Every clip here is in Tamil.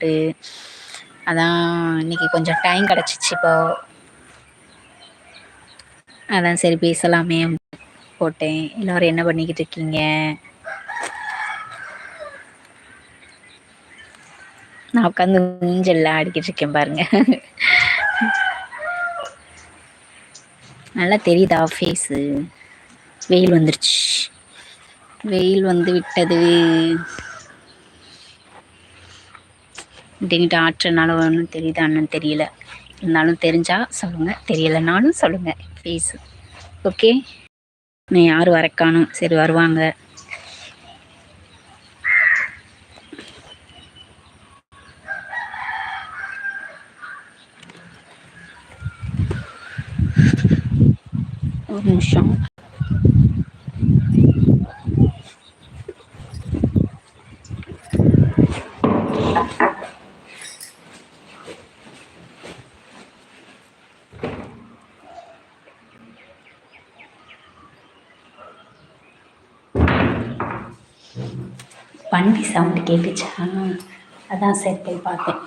போட்டு அதான் இன்னைக்கு கொஞ்சம் டைம் கிடச்சிச்சு இப்போ. அதான் சரி பேசலாமே போட்டேன். எல்லோரும் என்ன பண்ணிக்கிட்டு இருக்கீங்க? நான் உட்காந்து ஊஞ்சல்ல ஆடிக்கிட்டு இருக்கேன் பாருங்க. நல்லா தெரியுதா ஃபேஸு வெயில் வந்துருச்சு. வெயில் வந்து விட்டது. திடீர்னு ஆற்றனால ஒன்றும் தெரியுதான்னு தெரியல. இருந்தாலும் தெரிஞ்சால் சொல்லுங்கள் தெரியலைனாலும் சொல்லுங்கள் ப்ளீஸ் ஓகே நான் யார் வரக்கானும் சரி வருவாங்க. ஒரு நிமிஷம். வண்டி சவுண்டு கேட்டுச்சா. அதான் சரி போய் பார்த்தேன்.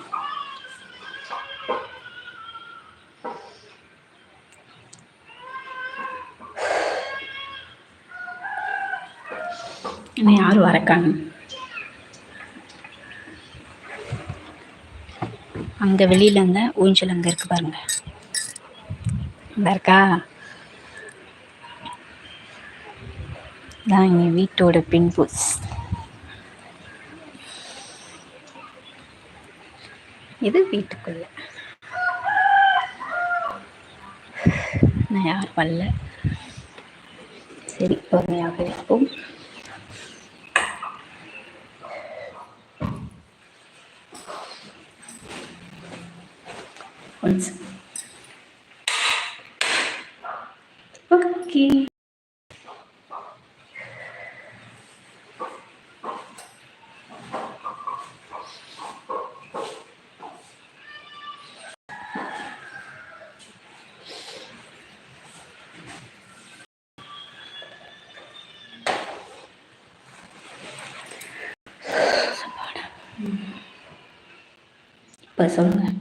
இன்னும் யாரும் வரக்காங்க அங்கே வெளியில் அந்த ஊஞ்சல் அங்கே இருக்கு பாருங்க. இந்த இருக்கா? தான் எங்கள் வீட்டோட பின்புஸ் இது வீட்டுக்குள்ள. நான் யார் வரல. சரி பொறுமையாக இருப்போம். once. இப்போ சொல்லுங்கள்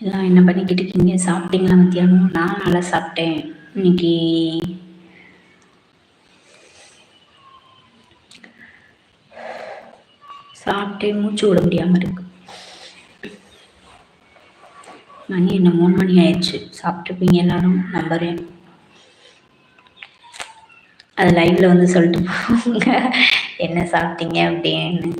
எல்லாம் என்ன பண்ணிக்கிட்டு இருக்கீங்க? சாப்பிட்டீங்களா மத்தியானம்? நான் நல்லா சாப்பிட்டேன். இன்னைக்கு சாப்பிட்டே மூச்சு விட முடியாமல் இருக்கு. மணி என்ன மூணு மணி ஆயிடுச்சு. சாப்பிட்ருப்பீங்க எல்லாரும் நம்புறேன். அது லைவ்ல வந்து சொல்லிட்டு போங்க. என்ன சாப்பிட்டீங்க அப்படின்னு.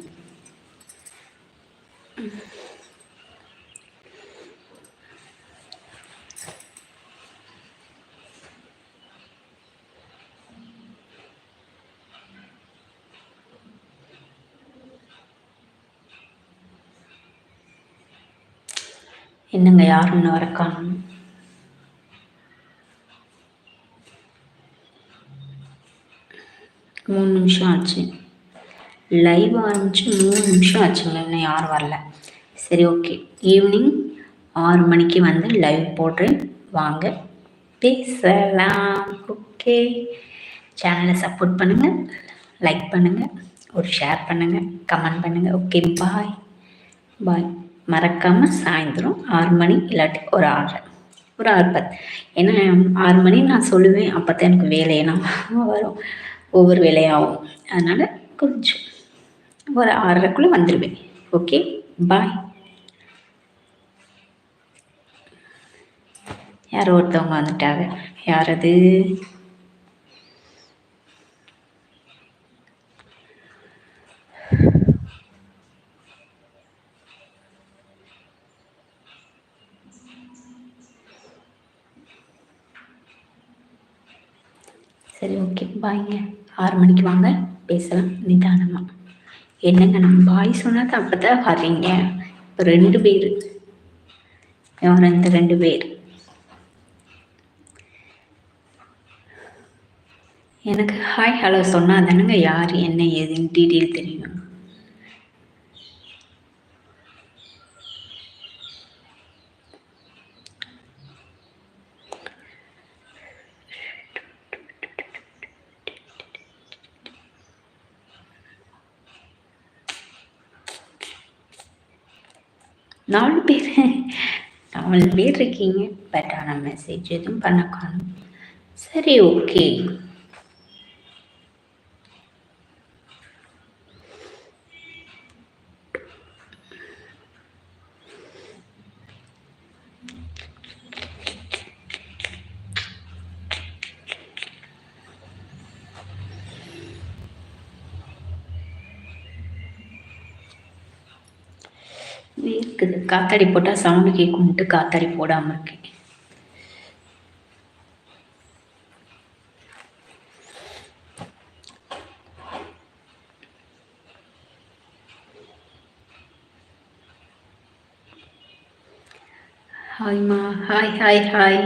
என்னங்க யாரும் இன்ன வர காணும் மூணு நிமிஷம் ஆச்சு. லைவ் ஆரம்பிச்சு மூணு நிமிஷம் ஆச்சுங்க இன்னும் யாரும் வரல. சரி ஓகே ஈவினிங் ஆறு மணிக்கு வந்து லைவ் போடுறேன். வாங்க பேசலாம். ஓகே சேனலை சப்போர்ட் பண்ணுங்கள் லைக் பண்ணுங்கள் ஒரு ஷேர் பண்ணுங்கள் கமெண்ட் பண்ணுங்கள் ஓகே பாய் பாய் மறக்காமல் சாயந்தரம் ஆறு மணி இல்லாட்டி ஒரு ஆறு. ஒரு ஆறு பத்து. ஏன்னா ஆறு மணி நான் சொல்லுவேன் அப்போ தான் எனக்கு வேலையெல்லாம் வரும். ஒவ்வொரு வேலையாகும் அதனால் கொஞ்சம் ஒரு ஆறரைக்குள்ளே வந்துடுவேன் ஓகே? பாய். யாரோ ஒருத்தவங்க வந்துட்டாங்க. யார் அது? சரி ஓகே. பாய்ங்க ஆறு மணிக்கு வாங்க. பேசலாம். நிதானமாக என்னங்க நம்ம பாய் சொன்னது அப்போ தான் வர்றீங்க. இப்போ ரெண்டு பேர். யார் இந்த ரெண்டு பேர். எனக்கு ஹாய் ஹலோ சொன்னால் தானேங்க யார் என்ன ஏதுன்னு டீட்டெயில் தெரியும். நாலு பேர். நாலு பேர் இருக்கீங்க. பட் ஆனால் மெசேஜ் எதுவும் பண்ண காணும். சரி ஓகே இருக்குது காத்தாடி போட்டால் சவுண்டு கேட்கும்ட்டு காத்தாடி போடாமல் இருக்கேன். ஹாய்மா ஹாய் ஹாய் ஹாய்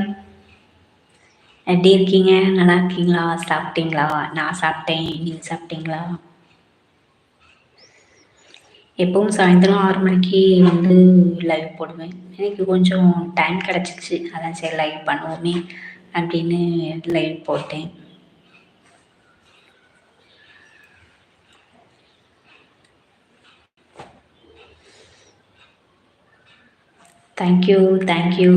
எப்படி இருக்கீங்க? நல்லா இருக்கீங்களா? சாப்பிட்டீங்களா? நான் சாப்பிட்டேன். நீங்கள் சாப்பிட்டீங்களா? எப்பவும் சாயந்தரம் ஆறு மணிக்கு வந்து லைவ் போடுவேன். எனக்கு கொஞ்சம் டைம் கிடச்சிச்சு. அதான் சரி லைவ் பண்ணுவோமே அப்படின்னு லைவ் போட்டேன். தேங்க்யூ தேங்க்யூ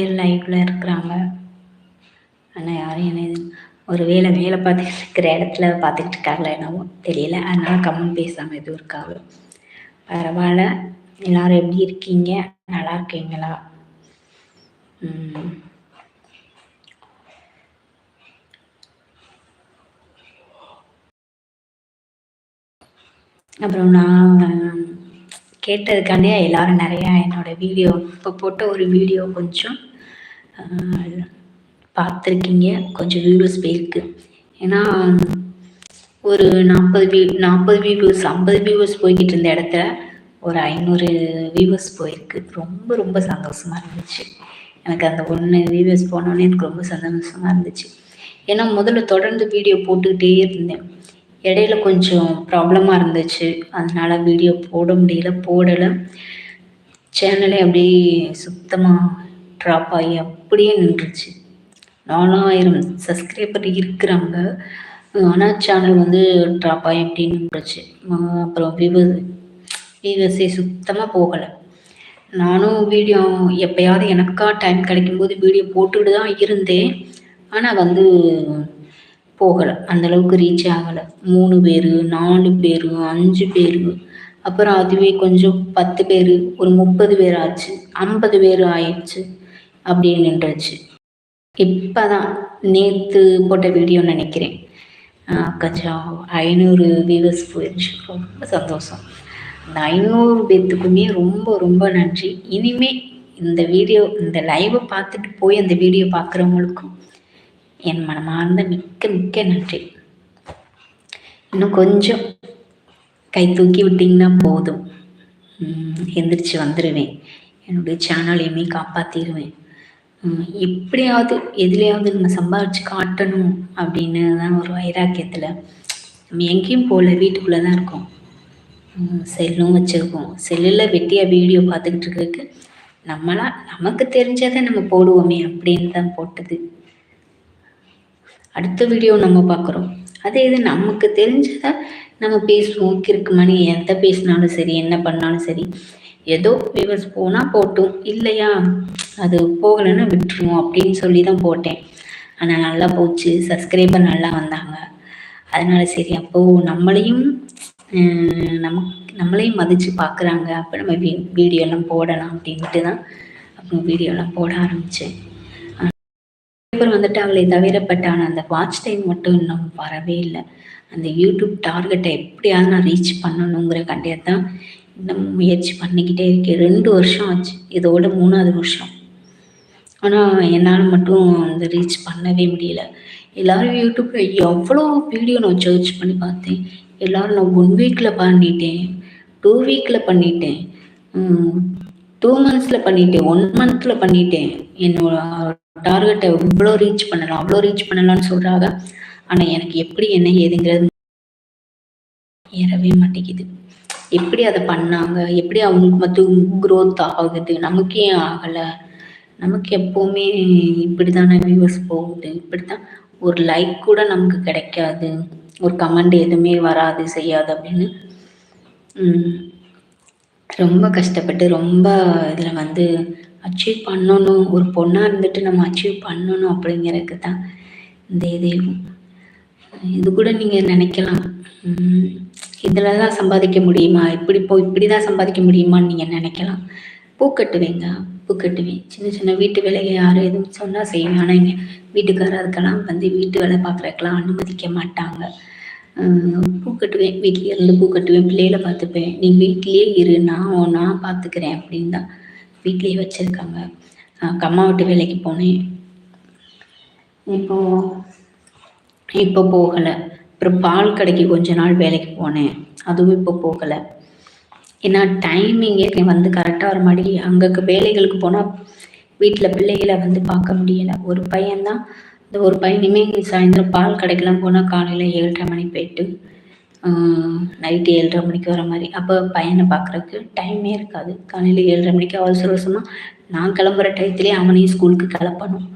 ஆறு பேர் இருக்கிறாங்க. ஆனால் யாரும் என்ன ஒரு வேலை வேலை பார்த்துட்டு இருக்கிற இடத்துல பார்த்துக்கிட்டு இருக்காங்களா என்னவோ தெரியல. அதனால் கம்மன் பேசாமல் எதுவும் இருக்காங்க பரவாயில்ல. எல்லாரும் எப்படி இருக்கீங்க? நல்லா இருக்கீங்களா? அப்புறம் நான் கேட்டதுக்காண்டியே எல்லாரும் நிறையா என்னோட வீடியோ இப்போ போட்ட ஒரு வீடியோ கொஞ்சம் பார்த்துருக்கீங்க. கொஞ்சம் வியூவர்ஸ் போயிருக்கு. ஏன்னா ஒரு நாற்பது வியூ நாற்பது வியூஸ் ஐம்பது வியூவர்ஸ் போய்கிட்டு இருந்த இடத்துல ஒரு ஐநூறு வியூவர்ஸ் போயிருக்கு. ரொம்ப ரொம்ப சந்தோஷமாக இருந்துச்சு. எனக்கு அந்த ஒன்று வியூவர்ஸ் போனோடனே எனக்கு ரொம்ப சந்தோஷமாக இருந்துச்சு. ஏன்னா முதல்ல தொடர்ந்து வீடியோ போட்டுக்கிட்டே இருந்தேன். இடையில கொஞ்சம் ப்ராப்ளமாக இருந்துச்சு. அதனால் வீடியோ போட முடியல போடலை. சேனலே அப்படியே சுத்தமாக ட்ராப் ஆகி அப்படியே நின்றுச்சு. நாலாயிரம் சப்ஸ்கிரைபர் இருக்கிறாங்க. ஆனால் சேனல் வந்து ட்ராப் ஆகி அப்படின்னு நின்றுச்சு. அப்புறம் விவ விவசே சுத்தமாக போகலை. நானும் வீடியோ எப்போயாவது எனக்கா டைம் கிடைக்கும்போது வீடியோ போட்டுக்கிட்டு தான் இருந்தேன். ஆனால் வந்து போகலை. அந்தளவுக்கு ரீச் ஆகலை. மூணு பேர் நாலு பேர் அஞ்சு பேர். அப்புறம் அதுவே கொஞ்சம் பத்து பேர் ஒரு முப்பது பேர் ஆச்சு. ஐம்பது பேர் ஆயிடுச்சு. அப்படியே நின்றுச்சு இப்போ தான் நேற்று போட்ட வீடியோ நினைக்கிறேன். கொஞ்சம் ஐநூறு வியூவர்ஸ் போயிடுச்சு ரொம்ப சந்தோஷம். அந்த ஐநூறு பேர்த்துக்குமே ரொம்ப ரொம்ப நன்றி. இனிமே இந்த வீடியோ இந்த லைவை பார்த்துட்டு போய் அந்த வீடியோ பார்க்குறவங்களுக்கும் என் மனமார்ந்த மிக்க மிக்க நன்றி. இன்னும் கொஞ்சம் கை தூக்கி விட்டிங்கன்னா போதும். எந்திரிச்சு வந்துடுவேன் என்னுடைய சேனலையுமே காப்பாற்றிடுவேன் எப்படியாவது எதுலையாவது நம்ம சம்பாதிச்சு காட்டணும் அப்படின்னு தான் ஒரு வைராக்கியத்தில். நம்ம எங்கேயும் போகல வீட்டுக்குள்ளே தான் இருக்கோம் செல்லும் வச்சுருக்கோம். செல்லில் வெட்டியாக வீடியோ பார்த்துக்கிட்டு இருக்கிறதுக்கு நம்மளா நமக்கு தெரிஞ்சதை நம்ம போடுவோமே அப்படின்னு தான் போட்டது. அடுத்த வீடியோ நம்ம பார்க்குறோம். அதே இது நமக்கு தெரிஞ்சதை நம்ம பேசுவோம். கிறுக்கு மணி எந்த பேசினாலும் சரி என்ன பண்ணாலும் சரி. ஏதோ வியூவர்ஸ் போனால் போட்டும். இல்லையா? அது போகலைன்னா விட்டுருவோம் அப்படின்னு சொல்லி தான் போட்டேன். ஆனால் நல்லா போச்சு. சப்ஸ்கிரைபர் நல்லா வந்தாங்க. அதனால சரி அப்போது நம்மளையும் நமக்கு நம்மளையும் மதித்து பார்க்குறாங்க அப்போ நம்ம வீ வீடியோலாம் போடலாம் அப்படின்ட்டு தான் அப்புறம் வீடியோலாம் போட ஆரம்பித்தேன் அப்புறம் வந்துட்டு அவளை தவிரப்பட்டான அந்த வாட்ச் டைம் மட்டும் இன்னும் வரவே இல்லை. அந்த யூடியூப் டார்கெட்டை எப்படியாவது நான் ரீச் பண்ணணுங்கிற கண்டியாக தான் இன்னும் முயற்சி பண்ணிக்கிட்டே இருக்கேன். ரெண்டு வருஷம் ஆச்சு. இதோட மூணாவது வருஷம். ஆனால் என்னால் மட்டும் அந்த ரீச் பண்ணவே முடியல. எல்லோரும் யூடியூப்பில் எவ்வளோ வீடியோ நான் சர்ச் பண்ணி பார்த்தேன். எல்லோரும் நான் ஒன் வீக்கில் பண்ணிட்டேன். டூ வீக்கில் பண்ணிட்டேன். டூ மந்த்ஸில் பண்ணிட்டேன். ஒன் மந்த்தில் பண்ணிட்டேன். என்னோட டார்கெட்டை இவ்வளோ ரீச் பண்ணலாம் அவ்வளோ ரீச் பண்ணலாம்னு சொல்கிறாங்க ஆனால் எனக்கு எப்படி என்ன ஏதுங்கிறது ஏறவே மாட்டேங்குது. எப்படி அதை பண்ணாங்க? எப்படி அவங்களுக்கு மட்டும் க்ரோத் ஆகுது? நமக்கே ஆகலை. நமக்கு எப்போவுமே இப்படி தானே வியூவர்ஸ் போகுது. இப்படி தான் ஒரு லைக் கூட நமக்கு கிடைக்காது. ஒரு கமெண்ட் எதுவுமே வராது செய்யாது அப்படின்னு. ரொம்ப கஷ்டப்பட்டு ரொம்ப இதில் வந்து அச்சீவ் பண்ணணும். ஒரு பொண்ணாக இருந்துட்டு நம்ம அச்சீவ் பண்ணணும் அப்படிங்கிறதுக்கு தான் இந்த இது. இது கூட நீங்கள் நினைக்கலாம். இதில் தான் சம்பாதிக்க முடியுமா? இப்படி போ இப்படி தான் சம்பாதிக்க முடியுமான்னு நீங்கள் நினைக்கலாம். பூ கட்டுவேங்க பூ கட்டுவேன். சின்ன சின்ன வீட்டு வேலையை யாரும் எதுவும் சொன்னால் செய்வேன். ஆனால் எங்கள் வீட்டுக்காரர் அதுக்கெல்லாம் வந்து வீட்டு வேலை பார்க்குறதுக்கெல்லாம் அனுமதிக்க மாட்டாங்க. பூ கட்டுவேன். வீட்லேயே இருந்து பூ கட்டுவேன். பிள்ளைகளை பார்த்துப்பேன். நீ வீட்லேயே இரு. நான் நான் பார்த்துக்கிறேன் அப்படின்னு தான் வீட்லேயே வச்சுருக்காங்க. அம்மா விட்டு வேலைக்கு போனேன். இப்போது இப்போ போகலை. அப்புறம் பால் கடைக்கு கொஞ்ச நாள் வேலைக்கு போனேன். அதுவும் இப்போ போகலை. ஏன்னா டைமிங்கே வந்து கரெக்டாக வர மாதிரி அங்கே வேலைகளுக்கு போனால் வீட்டில் பிள்ளைகளை வந்து பார்க்க முடியலை. ஒரு பையன்தான் இந்த ஒரு பையனுமே சாயந்தரம் பால் கடைக்கெல்லாம் போனால் காலையில் ஏழரை மணி போயிட்டு நைட்டு ஏழரை மணிக்கு வர மாதிரி. அப்போ பையனை பார்க்குறதுக்கு டைமே இருக்காது. காலையில் ஏழரை மணிக்கு அவசர அவசரமாக நான் கிளம்புற டயத்துலேயே அவனையும் ஸ்கூலுக்கு கிளப்பணும்.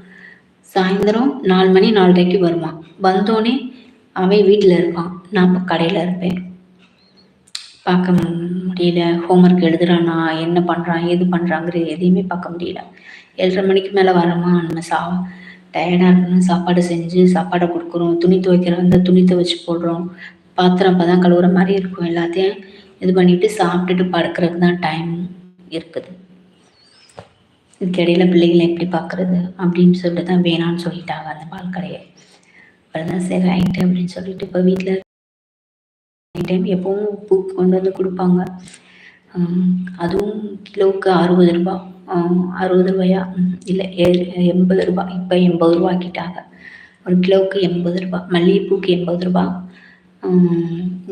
சாயந்தரம் நாலு மணி நாலரைக்கு வருவான். வந்தோடனே அவன் வீட்டில் இருப்பான் நான் இப்போ கடையில் இருப்பேன். பார்க்க முடியல ஹோம்ஒர்க் எழுதுறானா என்ன பண்ணுறான் ஏது பண்ணுறாங்கிறது எதையுமே பார்க்க முடியல. ஏழரை மணிக்கு மேலே வரமா நம்ம சா டயர்டாக இருக்கணும் சாப்பாடு செஞ்சு சாப்பாடை கொடுக்குறோம் துணி துவைக்கிற வந்து துணி துவைச்சி போடுறோம் பாத்திரம் அப்போ தான் கழுவுற மாதிரி இருக்கும் எல்லாத்தையும் இது பண்ணிவிட்டு சாப்பிட்டுட்டு படுக்கிறதுக்கு தான் டைம் இருக்குது. இதுக்கிடையில் பிள்ளைகளை எப்படி பார்க்குறது அப்படின்னு சொல்லிட்டு தான் வேணான்னு சொல்லிட்டாங்க அந்த பால் கடையை அப்புறம் தான் சரி ஆகிட்டு அப்படின்னு சொல்லிட்டு இப்போ வீட்டில் டைம் எப்பவும் பூ கொண்டு வந்து கொடுப்பாங்க. அதுவும் கிலோவுக்கு அறுபது ரூபா. அறுபது ரூபாயா? இல்லை எண்பது ரூபா. இப்போ எண்பது ரூபா ஆக்கிட்டாங்க. ஒரு கிலோவுக்கு எண்பது ரூபா மல்லிகைப்பூக்கு எண்பது ரூபா.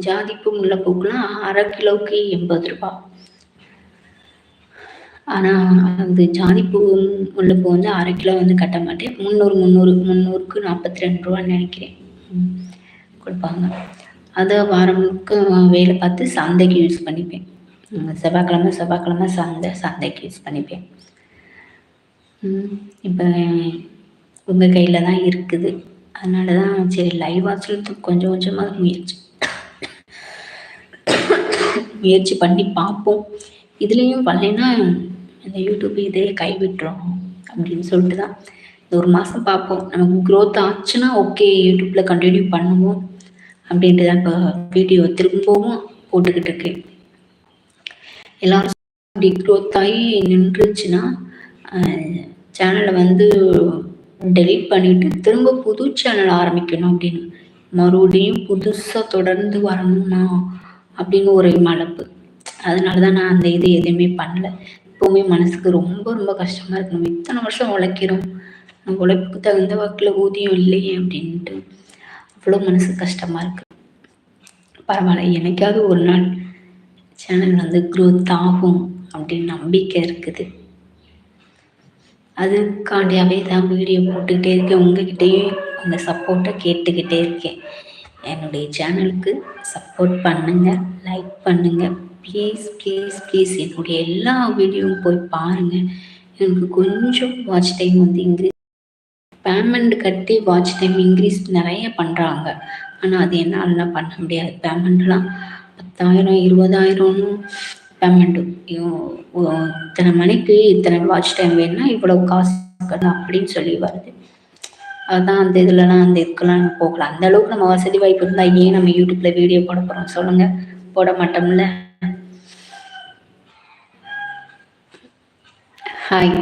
ஜாதிப்பூ முல்லைப்பூக்கெலாம் அரை கிலோவுக்கு எண்பது ரூபா. ஆனால் அந்த ஜாதிப்பூ முல்லைப்பூ வந்து அரை கிலோ வந்து கட்ட மாட்டேன். முந்நூறு முந்நூறு முந்நூறுக்கு நாற்பத்தி ரெண்டு ரூபான்னு நினைக்கிறேன். கொடுப்பாங்க. அதை வாரமுக்கு வேலை பார்த்து சந்தைக்கு யூஸ் பண்ணிப்பேன். செவ்வாய்க்கிழமை செவ்வாய்க்கிழமை சந்தை சந்தைக்கு யூஸ் பண்ணிப்பேன். இப்போ உங்கள் கையில் தான் இருக்குது. அதனால தான் சரி லைவ் வாட்சில் கொஞ்சம் கொஞ்சமாக முயற்சி முயற்சி பண்ணி பார்ப்போம். இதுலேயும் பண்ணலைன்னா இந்த யூடியூப் இதே கைவிட்டுறோம் அப்படின்னு சொல்லிட்டு தான் இந்த ஒரு மாதம் பார்ப்போம். நமக்கு க்ரோத் ஆச்சுன்னா ஓகே யூடியூப்பில் கண்டினியூ பண்ணுவோம். அப்படின்ட்டு தான் இப்போ வீடியோ திரும்பவும் போட்டுக்கிட்டு இருக்கேன் எல்லாரும் அப்படி க்ரோத் ஆகி நின்றுச்சுன்னா சேனலை வந்து டெலீட் பண்ணிவிட்டு திரும்ப புது சேனல் ஆரம்பிக்கணும் அப்படின்னு. மறுபடியும் புதுசாக தொடர்ந்து வரணுமா அப்படின்னு ஒரு மலப்பு. அதனால தான் நான் அந்த இது எதுவுமே பண்ணல. எப்போவுமே மனசுக்கு ரொம்ப ரொம்ப கஷ்டமாக இருக்கு நம்ம இத்தனை வருஷம் உழைக்கிறோம். நம்ம உழைப்புக்கு தகுந்த வாக்கில் ஊதியம் இல்லையே அப்படின்ட்டு. அவ்வளோ மனசு கஷ்டமாக இருக்குது பரவாயில்ல எனக்காவது ஒரு நாள் சேனல் வந்து க்ரோத் ஆகும் அப்படின்னு நம்பிக்கை இருக்குது. அதுக்காண்டியாவே தான் வீடியோ போட்டுக்கிட்டே இருக்கேன். உங்ககிட்டயும் அந்த சப்போர்ட்டை கேட்டுக்கிட்டே இருக்கேன். என்னுடைய சேனலுக்கு சப்போர்ட் பண்ணுங்கள் லைக் பண்ணுங்கள் ப்ளீஸ் ப்ளீஸ் ப்ளீஸ் என்னுடைய எல்லா வீடியோவும் போய் பாருங்கள் எனக்கு கொஞ்சம் வாட்ச் டைம் வந்து இன்க்ரீஸ் பேமெண்ட் கட்டி வாட்ச் டைம் இன்க்ரீஸ் நிறைய பண்ணுறாங்க ஆனால் அது என்னாலலாம் பண்ண முடியாது. பேமெண்ட்லாம் பத்தாயிரம் இருபதாயிரம்னு பேமெண்ட்டு இத்தனை மணிக்கு இத்தனை வாட்ச் டைம் வேணும்னா இவ்வளோ காசு அப்படின்னு சொல்லி வருது. அதுதான் அந்த இதுலலாம் அந்த இதுக்கெல்லாம் போகலாம் அந்த அளவுக்கு நம்ம வசதி வாய்ப்பு இருந்தால் ஏன் நம்ம யூடியூப்ல வீடியோ போட போகிறோம் சொல்லுங்க. போட மாட்டோம்ல. ஹாய்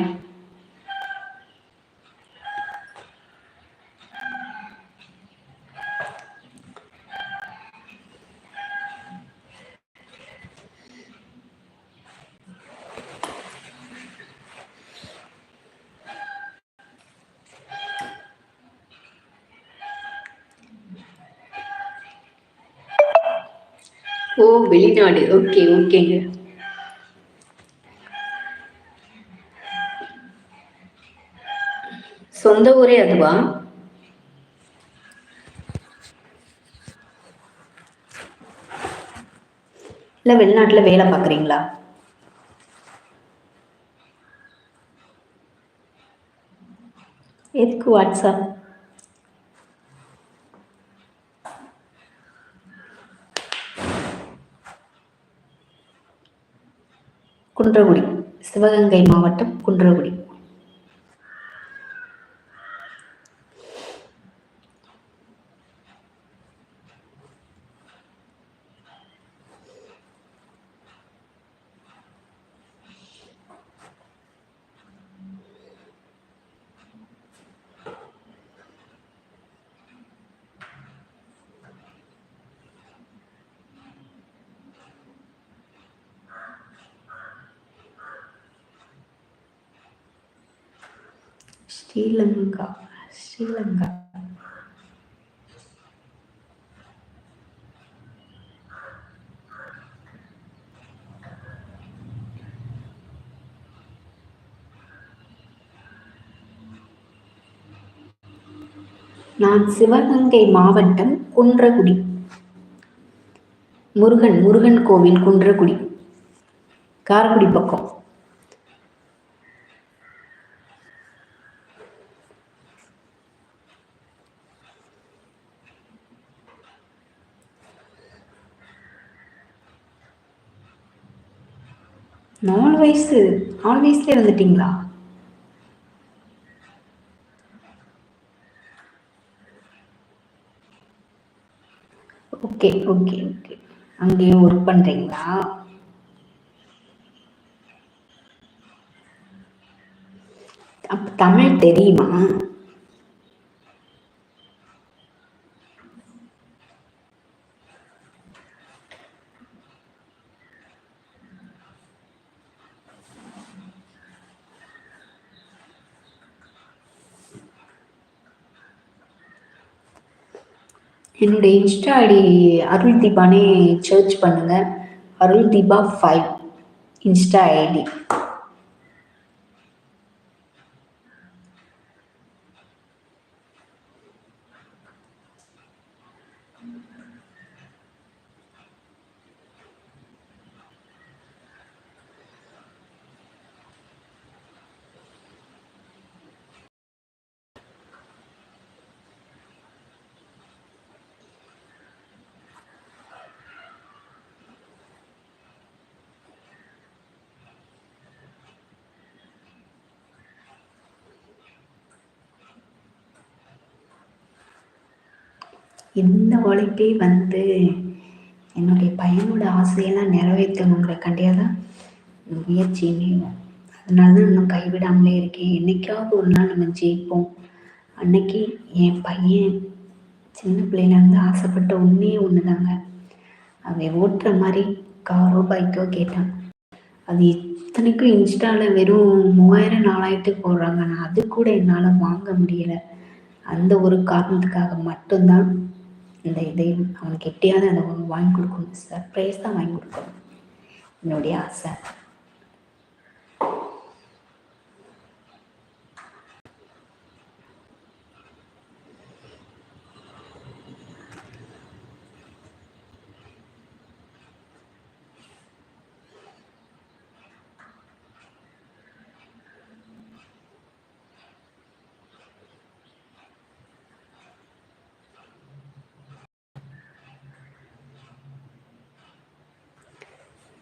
வெளிநாடு ஓகே ஓகேங்க சொந்த ஊரே அதுவா? இல்லை வெளிநாட்டில் வேலை பார்க்குறீங்களா எதுக்கு வாட்ஸ்அப் குன்றக்குடி சிவகங்கை மாவட்டம் குன்றக்குடி ஸ்ரீலங்கா ஸ்ரீலங்கா. நான் சிவகங்கை மாவட்டம் குன்றக்குடி முருகன் முருகன் கோவில் குன்றக்குடி காரக்குடி பக்கம் நாலு வயசு? ஆறு வயசுல இருந்துட்டீங்களா ஓகே ஓகே ஓகே. அங்கேயே ஒர்க் பண்ணுறீங்களா அப்போ தமிழ் தெரியுமா? என்னுடைய இன்ஸ்டா ஐடி அருள் தீபானே சர்ச் பண்ணுங்கள் Arul Deepa five insta ID. இந்த உழைப்பே வந்து என்னுடைய பையனோட ஆசையெல்லாம் நிறைவேற்றணுங்கிறக்காண்டியாக தான் முயற்சியுமே அதனால தான் இன்னும் கைவிடாமலே இருக்கேன். என்றைக்காவது ஒரு நாள் நம்ம ஜெயிப்போம். அன்னைக்கு என் பையன் சின்ன பிள்ளையிலேருந்து ஆசைப்பட்ட ஒன்றே ஒன்று தாங்க அவன் ஓட்டுற மாதிரி காரோ பைக்கோ கேட்டான். அது இத்தனைக்கும் இன்ஸ்டாவில் வெறும் மூவாயிரம் நாலாயிரத்துக்கு போடுறாங்க. நான் அது கூட என்னால் வாங்க முடியலை. அந்த ஒரு காரணத்துக்காக மட்டும்தான் இந்த இதை அவனுக்கு எப்படியாவது அதை வாங்கி கொடுக்கணும். சர்ப்ரைஸ் தான் வாங்கி கொடுக்கணும். என்னுடைய ஆசை.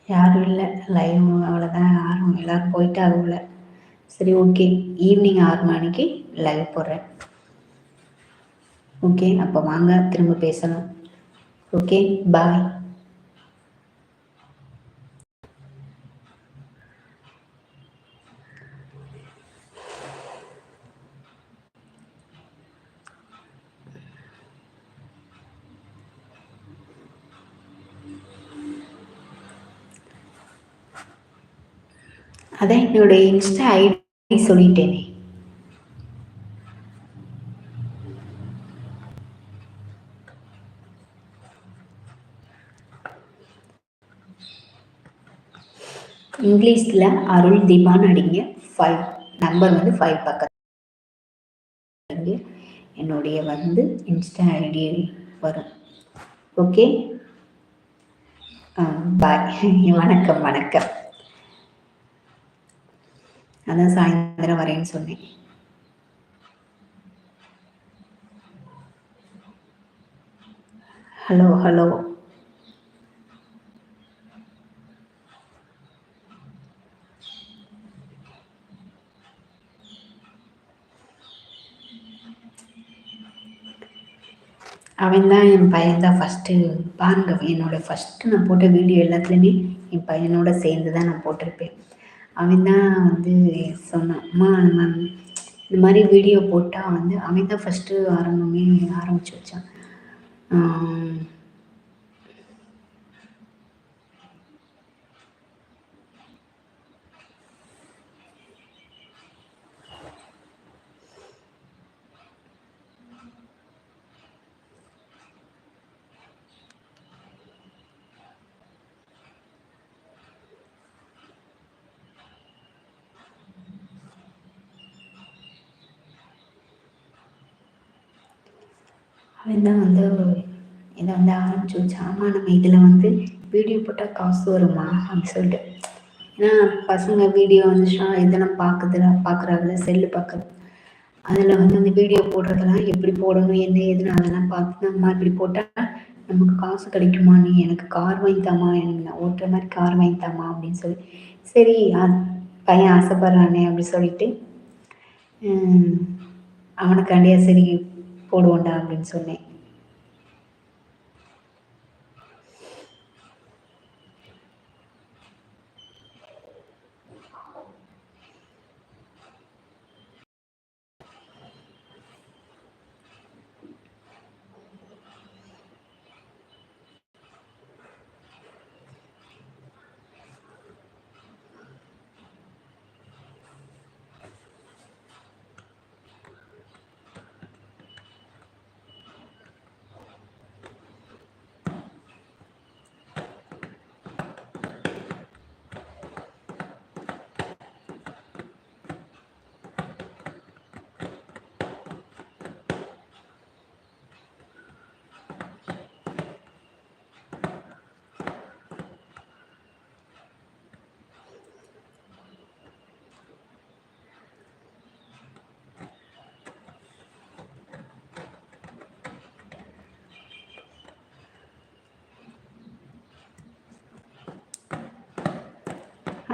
யாரும் இல்லை. லைவ் அவ்வளோதான் யாரும் எல்லோரும் போயிட்டாங்க சரி ஓகே ஈவினிங் ஆறு மணிக்கு லைவ் போடுறேன். ஓகே அப்போ வாங்க. திரும்ப பேசணும் ஓகே பாய் அதான் என்னுடைய இன்ஸ்டா ஐடி சொல்லிட்டேனே. இங்கிலீஷில் அருள் தீபான்னு அடிங்க. ஃபைவ் நம்பர் வந்து ஃபைவ் பக்கத்து என்னுடைய வந்து இன்ஸ்டா ஐடி வரும். ஓகே பாய் வணக்கம் வணக்கம். அதான் சாயந்தரம் வரேன்னு சொன்னேன். Hello hello. அவன் தான் என் பையன் தான் ஃபஸ்ட்டு பாருங்க என்னோடய ஃபஸ்ட்டு நான் போட்ட வீடியோ எல்லாத்துலேயுமே என் பையனோட சேர்ந்து தான் நான் போட்டிருப்பேன். அவன் தான் வந்து சொன்னான் அம்மா இந்த மாதிரி வீடியோ போட்டால் வந்து அவன் தான் ஃபஸ்ட்டு ஆரம்பமே ஆரம்பித்து வச்சான். அவன் தான் வந்து இதை வந்து ஆரம்பிச்சு வச்சு ஆமாம் நம்ம இதில் வந்து வீடியோ போட்டால் காசு வருமா அப்படின்னு சொல்லிட்டு. ஏன்னா பசங்க வீடியோ வந்துச்சுன்னா இதெல்லாம் பார்க்குதுல பார்க்குறாங்கல்ல செல்லு பார்க்குறது அதில் வந்து அந்த வீடியோ போடுறதெல்லாம் எப்படி போடணும் என்ன எதுனா அதெல்லாம் பார்த்து நம்ம இப்படி போட்டால் நமக்கு காசு கிடைக்குமா நீ? எனக்கு கார் வாங்கித்தாமா எனக்கு நான் ஓட்டுற மாதிரி கார் வாங்கித்தாமா அப்படின்னு சொல்லி. சரி பையன் ஆசைப்படுறானே அப்படி சொல்லிட்டு அவனுக்காண்டியா சரி போடுவோண்டா அப்படின்னு சொன்னேன்.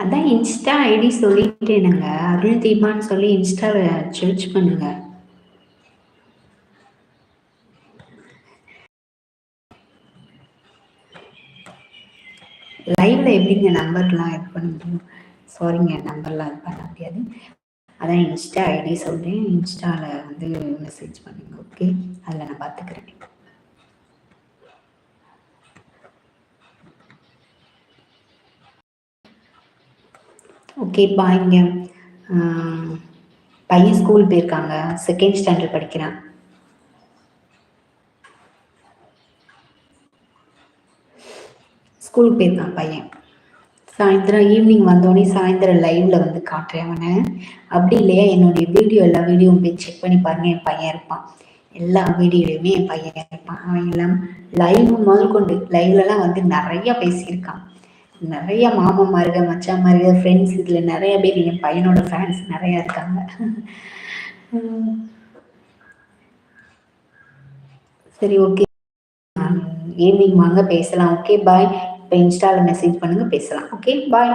அதான் இன்ஸ்டா ஐடி சொல்லிட்டேனுங்க. அருள் தீபான்னு சொல்லி இன்ஸ்டாவில் சர்ச் பண்ணுங்க. லைவ்ல எப்படிங்க நம்பர்லாம் இது பண்ண முடியும்? சாரிங்க நம்பர்லாம் இது பண்ண முடியாது. அதான் இன்ஸ்டா ஐடி சொல்கிறேன் இன்ஸ்டாவில் வந்து மெசேஜ் பண்ணுங்க ஓகே அதில் நான் பார்த்துக்கிறேன் ஓகே இங்கே பையன் ஸ்கூல் போயிருக்காங்க. செகண்ட் ஸ்டாண்டர்ட் படிக்கிறான். ஸ்கூலுக்கு போயிருக்கான் பையன். சாயந்தரம் ஈவினிங் வந்தோடனே சாயந்தரம் லைவ்ல வந்து காட்டுறேன் அவனை. அப்படி இல்லையா? என்னுடைய வீடியோ எல்லா வீடியோவும் போய் செக் பண்ணி பாருங்க. என் பையன் இருப்பான். எல்லா வீடியோலையுமே என் பையன் இருப்பான். அவன் எல்லாம் லைவ் முதல் கொண்டு லைவ்லலாம் வந்து நிறைய பேசியிருக்கான். நிறைய மாமன்மாருக மச்சான்மாருக ஃப்ரெண்ட்ஸ் இதில் நிறைய பேர் என் பையனோட ஃபேன்ஸ் நிறையா இருக்காங்க. சரி ஓகே ஈவினிங் வாங்க பேசலாம். ஓகே பாய் இப்போ இன்ஸ்டாவில் மெசேஜ் பண்ணுங்கள் பேசலாம். Okay bye